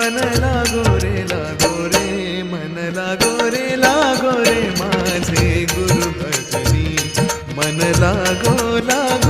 मन लागो लागो रे मन लागो लागो रे माझे गुरु भजनी. मन लागो लागो